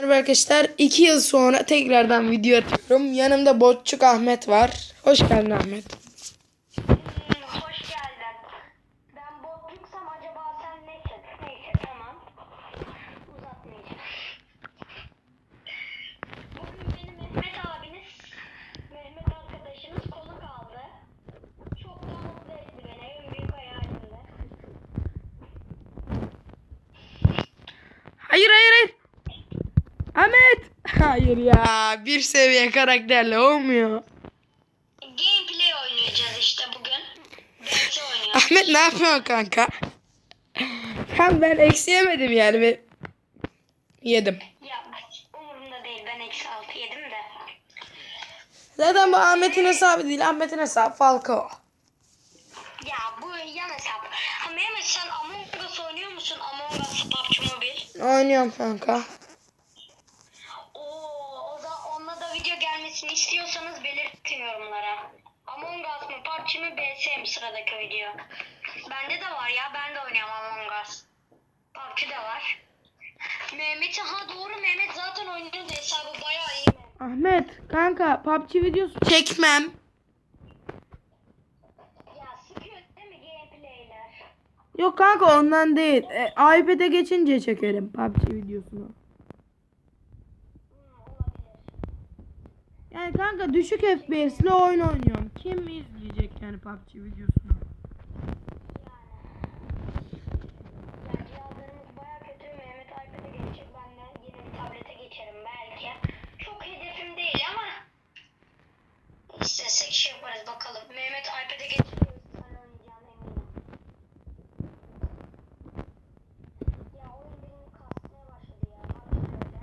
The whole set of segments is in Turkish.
Merhaba arkadaşlar. 2 yıl sonra tekrardan video atıyorum. Yanımda Botçuk Ahmet var. Hoş geldin Ahmet. Hmm, hoş geldin. Ben botluksam acaba sen nesin? Neyse tamam. Uzatmayacağım. Bugün benim Mehmet abiniz, Mehmet arkadaşınız konuk aldı. Çok da mutlu etti beni. En büyük hayalimdi. Hayır hayır hayır. Ahmet. Hayır ya. Bir seviye karakterle olmuyor. Gameplay oynayacağız işte bugün. Ahmet ne yapıyorsun kanka? Hem ben eksi yemedim yani. ve- Yedim. Ya umurumda değil. Ben eksi altı yedim de. Zaten bu Ahmet'in hesabı değil. Ahmet'in hesabı Falcao. Ya bu yan hesap. Ha Mehmet sen Among Us oynuyor musun? Among Us PUBG Mobile. Oynuyorum kanka. Oo, o da onunla da video gelmesini istiyorsanız belirtin yorumlara. Among Us mı PUBG mi BS mi sıradaki video? Bende de var ya ben de oynuyorum Among Us. PUBG de var. Mehmet ha doğru Mehmet zaten oynuyordu hesabı bayağı iyi? Ahmet kanka PUBG videosu çekmem. Yok kanka ondan değil. E, iPad'e geçince çekerim PUBG videosunu. Yani kanka düşük FPS'li oyun oynuyorum. Kim izleyecek yani PUBG videosunu? Yani cihazlarımız baya kötü. Mehmet iPad'e geçecek. Ben de yine bir tablete geçerim belki. Çok hedefim değil ama istesek şey yaparız bakalım. Mehmet iPad'e geçiyor. Sen oynayacağına eminim. Ya oyun benim kasmaya başladı ya. Bak şöyle.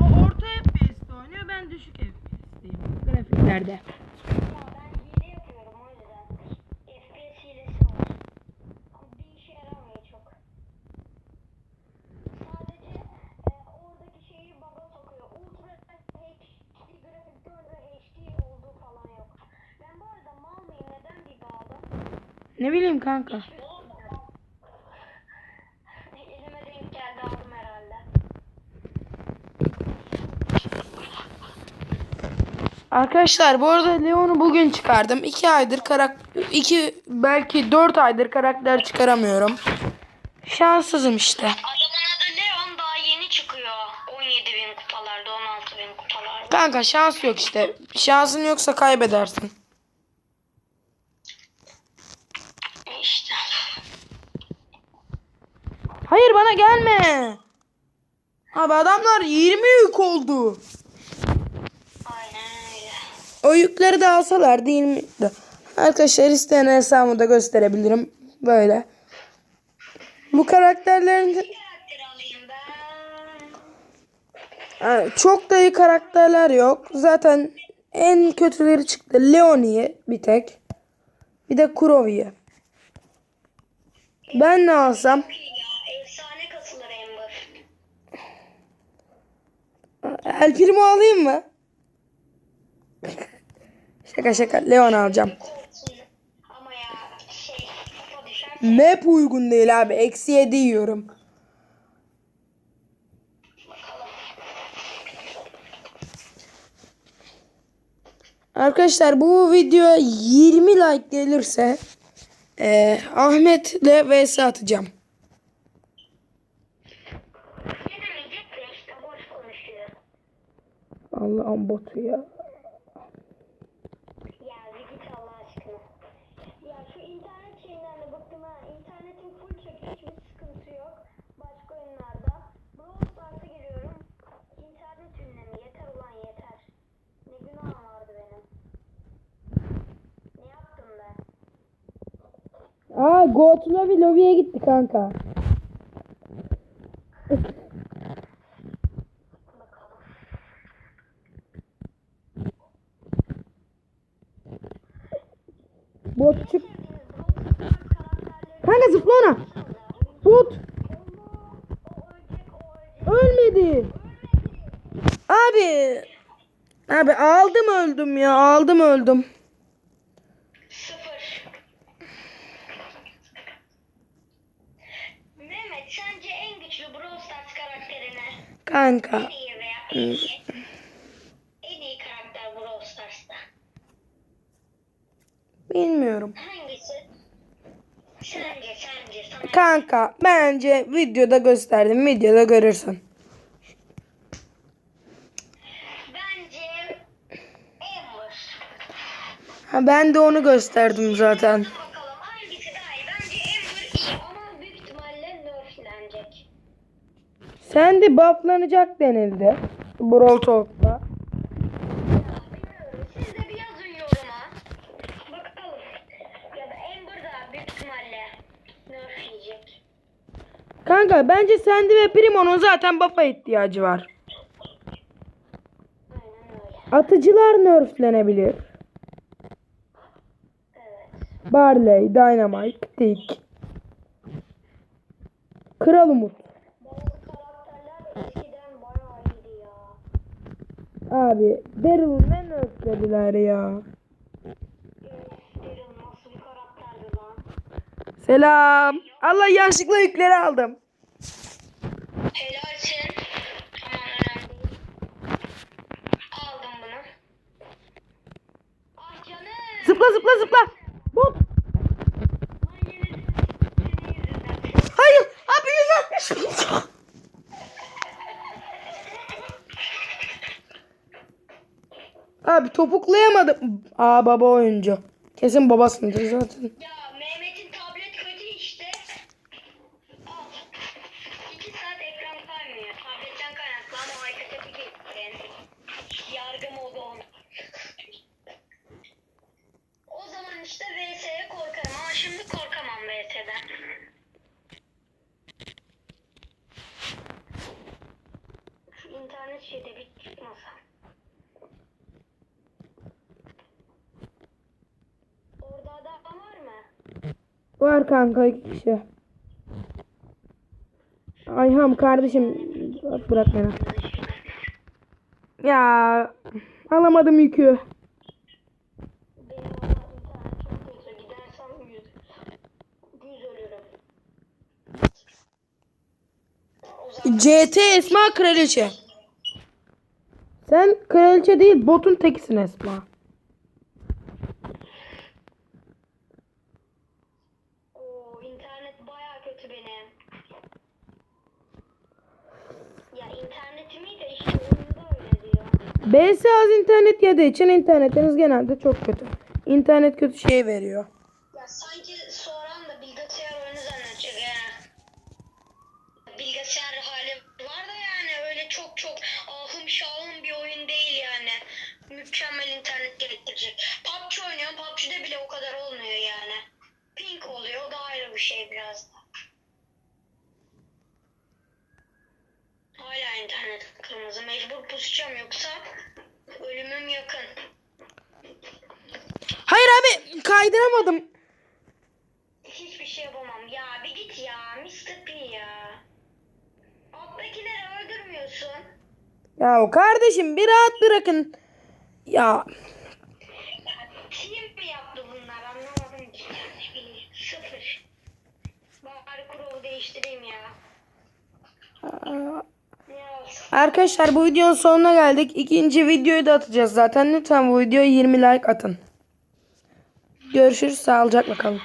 O orta FPS'te oynuyor. Ben düşük FPS'teyim. Grafiklerde. Ya ben hile yapıyorum o yüzden. FPS hilesi var. Ama bir işe yaramıyor çok. Sadece e, oradaki şeyi bug'a sokuyor. Ultra HD grafik gördü HD olduğu falan yok. Ben bu arada mal mıyım? Neden bir aldım? Ne bileyim kanka. Arkadaşlar bu arada Leon'u bugün çıkardım. 2 aydır karak 2 belki 4 aydır karakter çıkaramıyorum. Şanssızım işte. Adamın adı Leon daha yeni çıkıyor. 17 bin kupalarda 16 bin kupalarda. Kanka şans yok işte. Şansın yoksa kaybedersin. İşte. Hayır bana gelme. Abi adamlar 20 yük oldu. O yükleri de alsalar değil mi? Arkadaşlar isteyen hesabımı da gösterebilirim. Böyle. Bu karakterlerin yani çok da iyi karakterler yok. Zaten en kötüleri çıktı. Leonie bir tek. Bir de Kurovi'ye. Ben ne alsam? El Primo alayım mı? Şaka şaka. Leon alacağım. Şey. Map uygun değil abi. Eksi 7 yiyorum. Arkadaşlar bu video 20 like gelirse eee Ahmet'le vs atacağım. Allah'ım botu. Ya bir git Allah aşkına. Ya şu internet şeyinden de bıktım ha. İnternetim full çekiyor. Hiçbir sıkıntı yok. Başka oyunlarda. Brawl Stars'a giriyorum. İnternet ünlemi. Yeter ulan yeter. Ne günahım vardı benim. Ne yaptım ben? Aa Goat Lobby gitti kanka. Bot çık. Kanka zıpla ona. Bot. Ölmedi. Abi. Abi aldım öldüm ya. Aldım öldüm. Sıfır. Mehmet sence en güçlü Brawl Stars Kanka. En iyi veya en iyi. En iyi karakter Brawl Stars'ta. Bilmiyorum. Hangisi? Sence sence sana Kanka bence videoda gösterdim. Videoda görürsün. bence Amber. Ha, ben de onu gösterdim zaten. Bakalım hangisi daha iyi? Bence Amber iyi ama büyük ihtimalle nerflenecek. Sen de bufflanacak denildi. Brawl Talk'ta. Ya bilmiyorum. Siz de bir yazın yoruma. Bakalım. Ya da Amber da büyük ihtimalle nerf yiyecek. Kanka bence Sandy ve Primo'nun zaten buff'a ihtiyacı var. Atıcılar nerflenebilir. Barley, Dynamite, Tick. Kral Umut. Bazı karakterler eskiden bayağı iyiydi ya. Abi Daryl'ı ne nerflediler ya. Daryl? Selam. Allah yanlışlıkla yükleri aldım. Abi topuklayamadım. Aa baba oyuncu. Kesin babasındır zaten. Ya Mehmet'in tablet kötü işte. Al. İki saat ekran kaymıyor. Tabletten kaynaklı ama iPad'e bir gittin. Yargı modu on. O zaman işte VS'ye korkarım ama şimdi korkamam VS'den. Şu internet şeyde bir çıkmasa. Orada adam var mı? Var kanka iki kişi. Ayham kardeşim bırak beni. Ya alamadım yükü. CT Esma Kraliçe. Sen kraliçe değil botun tekisin Esma. Oo, internet baya kötü benim. Ya internetim iyi de işte oyunda öyle diyor. BS az internet yediği için internetiniz genelde çok kötü. İnternet kötü şey veriyor. Ya sanki soran da bilgisayar oyunu zannedecek ha. Bilgisayar hali var da yani öyle çok çok ahım şahım bir oyun değil yani. Mükemmel internet gerektirecek. PUBG oynuyorum PUBG'de bile o kadar olmuyor yani. Pink oluyor o da ayrı bir şey biraz da. Hala internet kırmızı mecbur pusacağım yoksa ölümüm yakın. Hayır abi kaydıramadım. Hiçbir şey yapamam. Ya bir git ya. Mr. P ya. Alttakileri öldürmüyorsun. Ya o kardeşim bir rahat bırakın. Ya Kim mi yaptı bunlar anlamadım ki. Sıfır. Bari kuralı değiştireyim ya. Ya arkadaşlar bu videonun sonuna geldik. İkinci videoyu da atacağız zaten. Lütfen bu videoya 20 like atın. Görüşürüz. Sağlıcakla kalın.